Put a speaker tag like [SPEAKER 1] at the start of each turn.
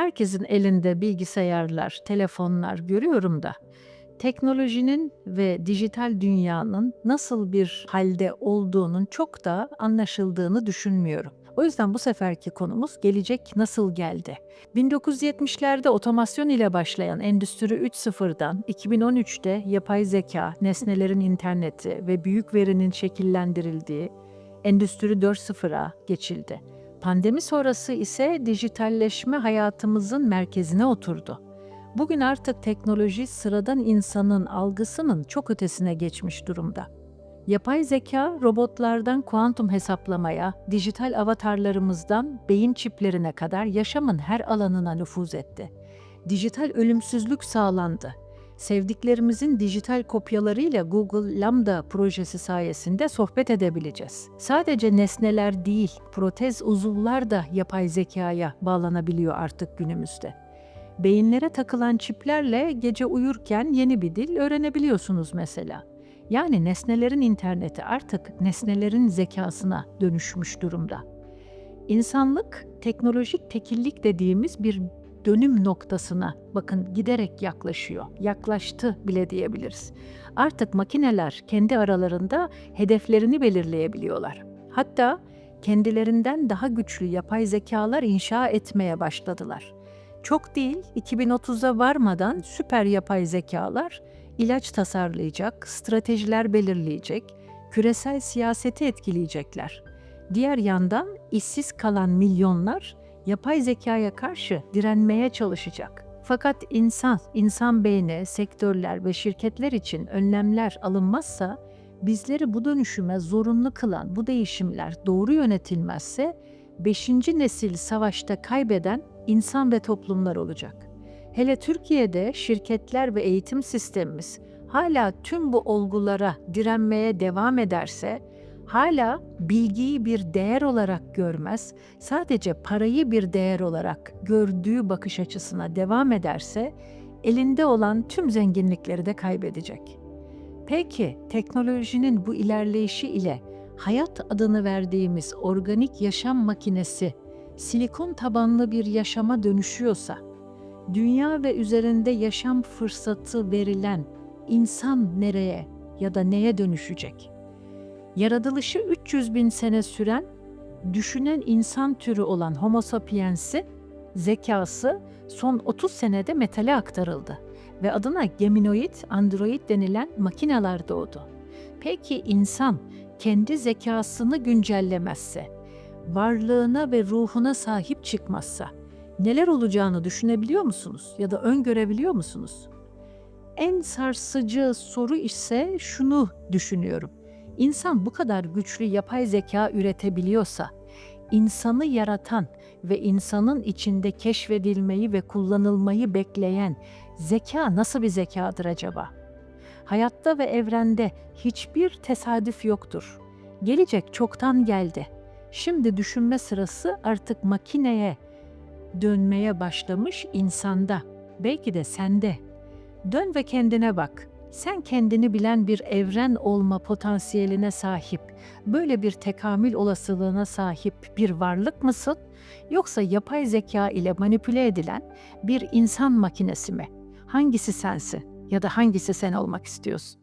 [SPEAKER 1] Herkesin elinde bilgisayarlar, telefonlar görüyorum da teknolojinin ve dijital dünyanın nasıl bir halde olduğunun çok da anlaşıldığını düşünmüyorum. O yüzden bu seferki konumuz gelecek nasıl geldi? 1970'lerde otomasyon ile başlayan Endüstri 3.0'dan 2013'te yapay zeka, nesnelerin interneti ve büyük verinin şekillendirildiği Endüstri 4.0'a geçildi. Pandemi sonrası ise dijitalleşme hayatımızın merkezine oturdu. Bugün artık teknoloji sıradan insanın algısının çok ötesine geçmiş durumda. Yapay zeka robotlardan kuantum hesaplamaya, dijital avatarlarımızdan beyin çiplerine kadar yaşamın her alanına nüfuz etti. Dijital ölümsüzlük sağlandı. Sevdiklerimizin dijital kopyalarıyla Google Lambda projesi sayesinde sohbet edebileceğiz. Sadece nesneler değil, protez uzuvlar da yapay zekaya bağlanabiliyor artık günümüzde. Beyinlere takılan çiplerle gece uyurken yeni bir dil öğrenebiliyorsunuz mesela. Yani nesnelerin interneti artık nesnelerin zekasına dönüşmüş durumda. İnsanlık teknolojik tekillik dediğimiz bir dönüm noktasına bakın giderek yaklaşıyor. Yaklaştı bile diyebiliriz. Artık makineler kendi aralarında hedeflerini belirleyebiliyorlar. Hatta kendilerinden daha güçlü yapay zekalar inşa etmeye başladılar. Çok değil, 2030'a varmadan süper yapay zekalar ilaç tasarlayacak, stratejiler belirleyecek, küresel siyaseti etkileyecekler. Diğer yandan işsiz kalan milyonlar yapay zekaya karşı direnmeye çalışacak. Fakat insan, insan beyni, sektörler ve şirketler için önlemler alınmazsa bizleri bu dönüşüme zorunlu kılan bu değişimler doğru yönetilmezse 5. nesil savaşta kaybeden insan ve toplumlar olacak. Hele Türkiye'de şirketler ve eğitim sistemimiz hala tüm bu olgulara direnmeye devam ederse, hala bilgiyi bir değer olarak görmez, sadece parayı bir değer olarak gördüğü bakış açısına devam ederse, elinde olan tüm zenginlikleri de kaybedecek. Peki teknolojinin bu ilerleyişi ile hayat adını verdiğimiz organik yaşam makinesi silikon tabanlı bir yaşama dönüşüyorsa, dünya ve üzerinde yaşam fırsatı verilen insan nereye ya da neye dönüşecek? Yaratılışı 300 bin sene süren, düşünen insan türü olan Homo sapiens'i, zekası son 30 senede metale aktarıldı ve adına geminoid, android denilen makineler doğdu. Peki insan kendi zekasını güncellemezse, varlığına ve ruhuna sahip çıkmazsa neler olacağını düşünebiliyor musunuz ya da öngörebiliyor musunuz? En sarsıcı soru ise şunu düşünüyorum. İnsan bu kadar güçlü yapay zeka üretebiliyorsa, insanı yaratan ve insanın içinde keşfedilmeyi ve kullanılmayı bekleyen zeka nasıl bir zekadır acaba? Hayatta ve evrende hiçbir tesadüf yoktur. Gelecek çoktan geldi. Şimdi düşünme sırası artık makineye dönmeye başlamış insanda. Belki de sende. Dön ve kendine bak. Sen kendini bilen bir evren olma potansiyeline sahip, böyle bir tekamül olasılığına sahip bir varlık mısın? Yoksa yapay zeka ile manipüle edilen bir insan makinesi mi? Hangisi sensin ya da hangisi sen olmak istiyorsun?